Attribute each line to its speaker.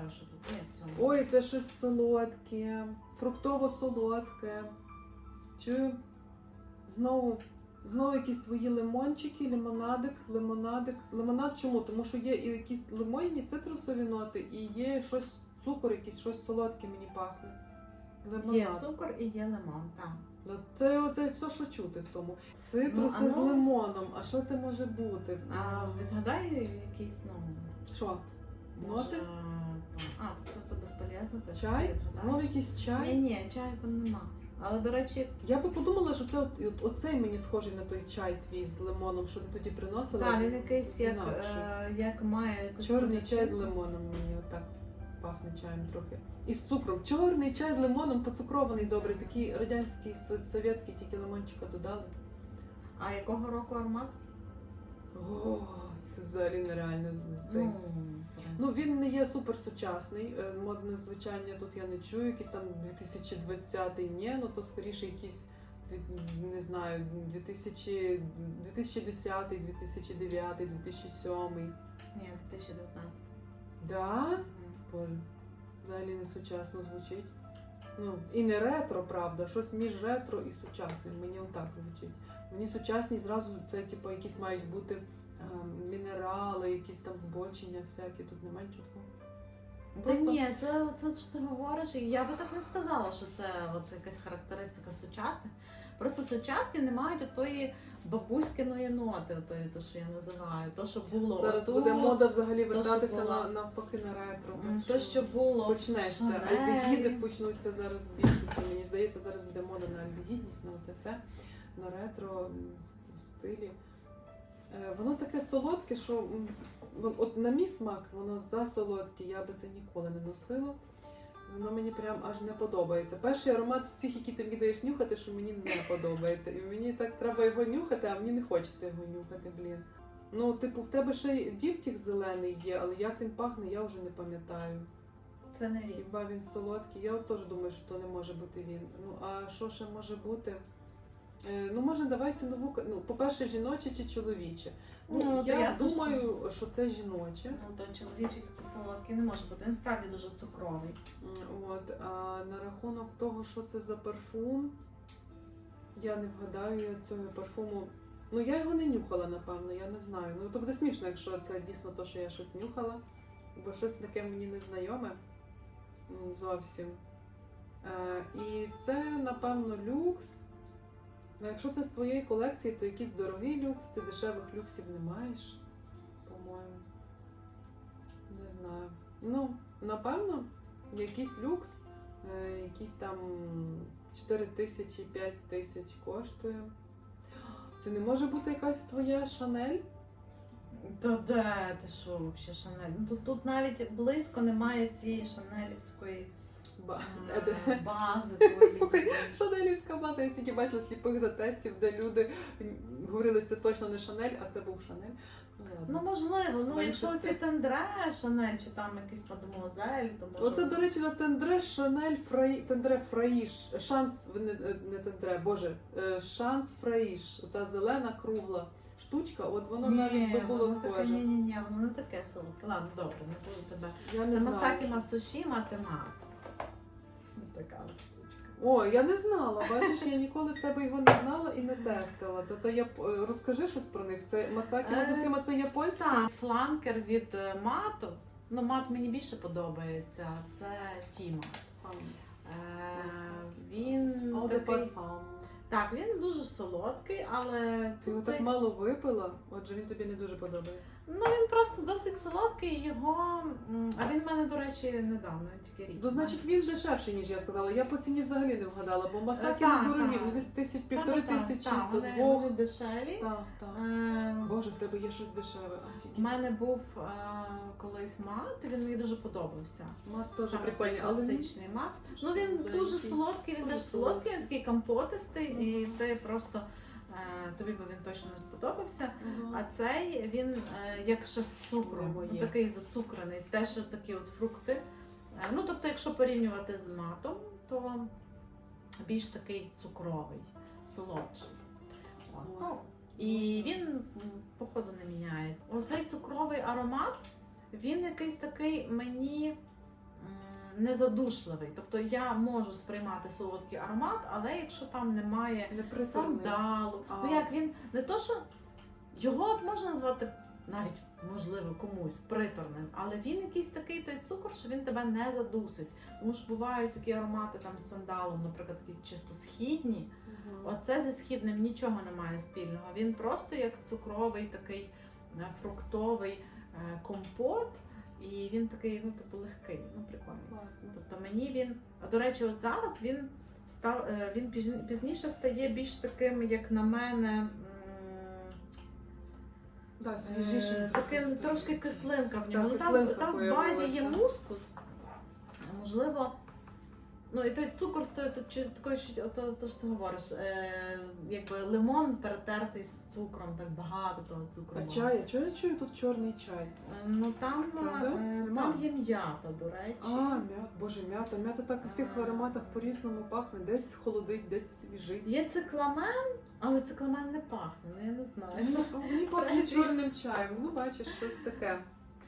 Speaker 1: знаю, що тут є в цьому.
Speaker 2: Ой, це щось солодке, фруктово-солодке. Чую, знову, знову якісь твої лимончики, лимонадик, лимонадик. Лимонад чому? Тому що є і якісь лимонні цитрусові ноти, і є щось цукор, якийсь щось солодке мені пахне. Лимонад.
Speaker 1: Є цукор і є лимон, так.
Speaker 2: Ну, Це оце все, що чути в тому. Цитруси
Speaker 1: Ну,
Speaker 2: з
Speaker 1: ну-
Speaker 2: лимоном. А що це може бути?
Speaker 1: А відгадай якийсь, ну,
Speaker 2: Що?
Speaker 1: може,
Speaker 2: Ноти?
Speaker 1: А, то, то безполезно. ти
Speaker 2: Чай? Знову якийсь чай?
Speaker 1: Ні, ні, чаю там нема. Але, до речі,
Speaker 2: Я би подумала, що це от, от, оцей мені схожий на той чай твій з лимоном, що ти тоді приносила.
Speaker 1: так, він якийсь як, е, як має якусь
Speaker 2: Чорний чай з лимоном мені отак пахне чаєм трохи. І з цукром. Чорний чай з лимоном, поцукрований добрий, такий радянський, со- совєтський, тільки лимончика додали.
Speaker 1: А якого року аромат?
Speaker 2: О, це взагалі нереально з- цей.
Speaker 1: Ну,
Speaker 2: Ну, він не є суперсучасний. е, Модне звучання тут я не чую. Якийсь там 2020 ні, ну то скоріше якийсь не знаю, 2000, 2010, 2009, 2007.
Speaker 1: ні, 2019.
Speaker 2: Да? Взагалі не сучасно звучить. Ну, і не ретро, правда, щось між ретро і сучасним. Мені отак звучить. Мені сучасні зразу це, типу, якісь мають бути мінерали, якісь там збочення всякі, тут немає чутку.
Speaker 1: Та ні, це, це що ти говориш, і я би так не сказала, що це от якась характеристика сучасних. Просто сучасні не мають отої бабуськиної ноти, отої, то, що я називаю, то, що було
Speaker 2: Зараз
Speaker 1: отут,
Speaker 2: буде мода взагалі вертатися на, навпаки на ретро.
Speaker 1: м, то, що було.
Speaker 2: почнеться.
Speaker 1: Шанель.
Speaker 2: Альдегіди почнуться зараз в більшості. Мені здається, зараз буде мода на альдегідність, на це все, на ретро с- стилі. Е, Воно таке солодке, що от на мій смак воно засолодке, я би це ніколи не носила. Воно мені прям аж не подобається. Перший аромат з всіх, які ти мені даєш нюхати, що мені не подобається. І мені так треба його нюхати, а мені не хочеться його нюхати, блін. Ну, типу, в тебе ще й діптік зелений є, але як він пахне, я вже не пам'ятаю.
Speaker 1: Це не він.
Speaker 2: Хіба він солодкий? Я от теж думаю, що то не може бути він. Ну а що ще може бути? Е, ну, може, давай цінову. Ну, по-перше, жіноче чи чоловіче. Ну,
Speaker 1: Ну,
Speaker 2: я
Speaker 1: ясно,
Speaker 2: думаю, що це жіноче.
Speaker 1: Ну, то чоловічий такий солодкий не може бути, він справді дуже цукровий.
Speaker 2: От, а на рахунок того, що це за парфум, я не вгадаю цього парфуму. Ну, я його не нюхала, напевно, я не знаю. Ну, то буде смішно, якщо це дійсно то, що я щось нюхала, бо щось таке мені не знайоме зовсім. Е, і це, напевно, люкс. Ну, якщо це з твоєї колекції, то якийсь дорогий люкс, ти дешевих люксів не маєш, по-моєму. Не знаю. Ну, напевно, якийсь люкс, е, якісь там 4 тисячі, 5 тисяч коштує. Це не може бути якась твоя шанель?
Speaker 1: То де ти що взагалі Шанель? Ну, Тут, тут навіть близько немає цієї шанелівської
Speaker 2: Ба-
Speaker 1: е.
Speaker 2: Слухай, Шанелівська база, я стільки бачила сліпих затестів, де люди говорили, що це точно не Шанель, а це був Шанель. Ну,
Speaker 1: Ну можливо, ну якщо ці тендре Шанель чи там якийсь мадемуазель, то може.
Speaker 2: Оце, до речі, на тендре Шанель Фраї... тендре Фраїш. Шанс не, не тендре, боже, е, шанс Фраїш. Та зелена кругла штучка, от воно навіть би було схоже.
Speaker 1: Ні, ні, ні, воно не таке солодке. Ладно, добре, не буду тебе.
Speaker 2: Я не
Speaker 1: Це Масакі
Speaker 2: що-
Speaker 1: Мацушіма темат. Така от штучка.
Speaker 2: О, я не знала. Бачиш, я ніколи в тебе його не знала і не тестила. То, то я розкажи щось про них. Це Масакі
Speaker 1: Е,
Speaker 2: Мацусіма, це японська?
Speaker 1: Це фланкер від е, мату. Ну, мат мені більше подобається. Це Тіма. Е, він такий. Так, він дуже солодкий, але
Speaker 2: Ти його
Speaker 1: тут
Speaker 2: так мало випила, отже він тобі не дуже подобається.
Speaker 1: Ну він просто досить солодкий. Його м, а він в мене, до речі, недавно тільки рік.
Speaker 2: То значить він дешевший, ніж я сказала. Я по ціні взагалі не вгадала, бо масаки
Speaker 1: Е, так,
Speaker 2: не дорогі,
Speaker 1: так.
Speaker 2: вони десь тисяч півтори тисячі
Speaker 1: та,
Speaker 2: до
Speaker 1: вони,
Speaker 2: двох.
Speaker 1: вони дешеві.
Speaker 2: Так, так.
Speaker 1: Е,
Speaker 2: Боже, в тебе є щось дешеве.
Speaker 1: У
Speaker 2: Офігеть.
Speaker 1: мене був е, колись мат, він мені дуже подобався.
Speaker 2: Мат теж
Speaker 1: Саме
Speaker 2: прикольний,
Speaker 1: цей
Speaker 2: але
Speaker 1: класичний мат. Ну він дуже солодкий, він
Speaker 2: Дуже
Speaker 1: теж солодкий, він такий компотистий, і ти просто е, тобі би він точно не сподобався. А цей він е, як ще з цукром, ну, такий зацукрений, теж такі от фрукти. Е, ну тобто, якщо порівнювати з матом, то більш такий цукровий, солодший. Ну, і він походу не міняється. Оцей цукровий аромат, він якийсь такий мені не задушливий. Тобто я можу сприймати солодкий аромат, але якщо там немає
Speaker 2: Не
Speaker 1: сандалу,
Speaker 2: А.
Speaker 1: ну як він не то, що його от можна назвати навіть можливо комусь приторним, але він якийсь такий той цукор, що він тебе не задусить. Тому що бувають такі аромати там з сандалом, наприклад, такі чисто східні.
Speaker 2: Мгм.
Speaker 1: Оце зі східним нічого немає спільного. Він просто як цукровий такий е, фруктовий е, компот, і він такий, ну, типу, легкий, ну прикольний.
Speaker 2: Класно.
Speaker 1: Тобто мені він, а до речі, от зараз він став е, він пізніше стає більш таким, як на мене.
Speaker 2: Да,
Speaker 1: е,
Speaker 2: свіжіше.
Speaker 1: Таким трошки кислинка в ньому. Там, там в базі є мускус. Можливо. Ну і той цукор стоїть тут чуть чуть, ото, то, що ти говориш, е, якби лимон перетертий з цукром, так багато того цукру.
Speaker 2: А чай, а чого я чую тут чорний чай?
Speaker 1: Е, Ну там,
Speaker 2: Правда?
Speaker 1: е,
Speaker 2: Нема?
Speaker 1: там є м'ята, до речі.
Speaker 2: А, м'ята, боже, м'ята. М'ята так у всіх
Speaker 1: А.
Speaker 2: ароматах по-різному пахне. Десь холодить, десь свіжить.
Speaker 1: Є цикламен, але цикламен не пахне, ну я не знаю.
Speaker 2: Ну, Мені пахне чорним чаєм. Ну, бачиш, щось таке.